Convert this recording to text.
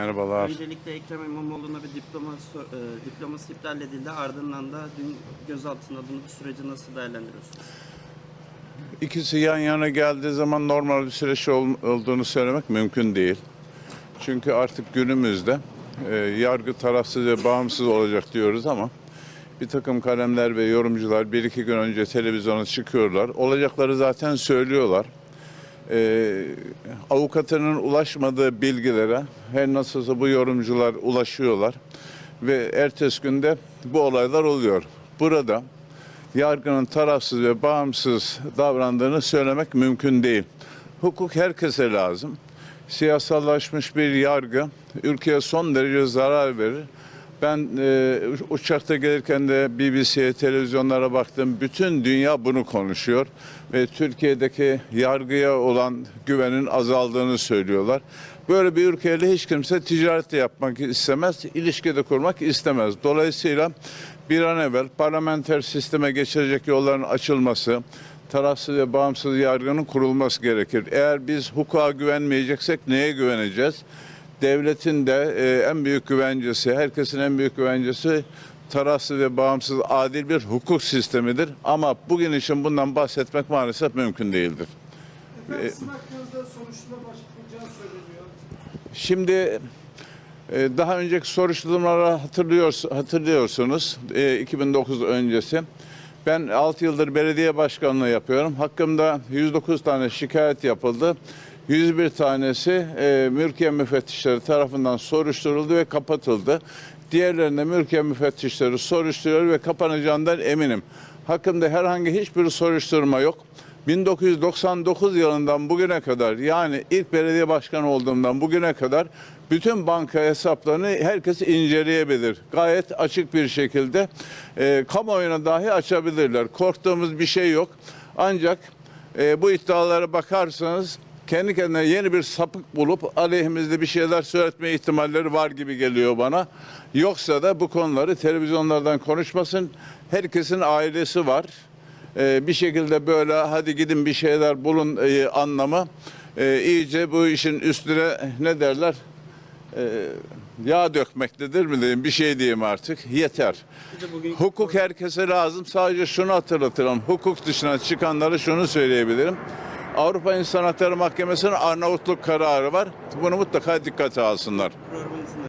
Merhabalar. Öncelikle Ekrem İmamoğlu'na bir diploma, e, diploması iptal edildi. Ardından da dün gözaltına alınıp süreci nasıl değerlendiriyorsunuz? İkisi yan yana geldiği zaman normal bir süreç ol- olduğunu söylemek mümkün değil. Çünkü artık günümüzde e, yargı tarafsız ve bağımsız olacak diyoruz ama bir takım kalemler ve yorumcular bir iki gün önce televizyona çıkıyorlar. Olacakları zaten söylüyorlar. E, avukatının ulaşmadığı bilgilere her nasılsa bu yorumcular ulaşıyorlar ve ertesi günde bu olaylar oluyor. Burada yargının tarafsız ve bağımsız davrandığını söylemek mümkün değil. Hukuk herkese lazım. Siyasallaşmış bir yargı ülkeye son derece zarar verir. Ben e, uçakta gelirken de BBC'ye, televizyonlara baktım. Bütün dünya bunu konuşuyor ve Türkiye'deki yargıya olan güvenin azaldığını söylüyorlar. Böyle bir ülkeyle hiç kimse ticaret yapmak istemez, ilişki de kurmak istemez. Dolayısıyla bir an evvel parlamenter sisteme geçirecek yolların açılması, tarafsız ve bağımsız yargının kurulması gerekir. Eğer biz hukuka güvenmeyeceksek neye güveneceğiz? Devletin de e, en büyük güvencesi, herkesin en büyük güvencesi tarafsız ve bağımsız adil bir hukuk sistemidir. Ama bugün için bundan bahsetmek maalesef mümkün değildir. Efendim sizin hakkınızda soruşturma başlatılacağı söyleniyor. Şimdi e, daha önceki soruşturmaları hatırlıyor, hatırlıyorsunuz e, 2009 öncesi. Ben 6 yıldır belediye başkanlığı yapıyorum. Hakkımda 109 tane şikayet yapıldı. 101 tanesi e, mülkiye müfettişleri tarafından soruşturuldu ve kapatıldı. Diğerlerinde mülkiye müfettişleri soruşturuyor ve kapanacağından eminim. Hakkımda herhangi hiçbir soruşturma yok. 1999 yılından bugüne kadar yani ilk belediye başkanı olduğumdan bugüne kadar bütün banka hesaplarını herkes inceleyebilir. Gayet açık bir şekilde e, kamuoyuna dahi açabilirler. Korktuğumuz bir şey yok. Ancak e, bu iddialara bakarsanız kendi kendine yeni bir sapık bulup aleyhimizde bir şeyler söyletme ihtimalleri var gibi geliyor bana. Yoksa da bu konuları televizyonlardan konuşmasın. Herkesin ailesi var. Ee, bir şekilde böyle hadi gidin bir şeyler bulun e, anlamı e, iyice bu işin üstüne ne derler E, yağ dökmektedir mi diyeyim bir şey diyeyim artık yeter. Hukuk herkese lazım. Sadece şunu hatırlatırım. Hukuk dışına çıkanları şunu söyleyebilirim. Avrupa İnsan Hakları Mahkemesi'nin Arnavutluk kararı var. Bunu mutlaka dikkate alsınlar.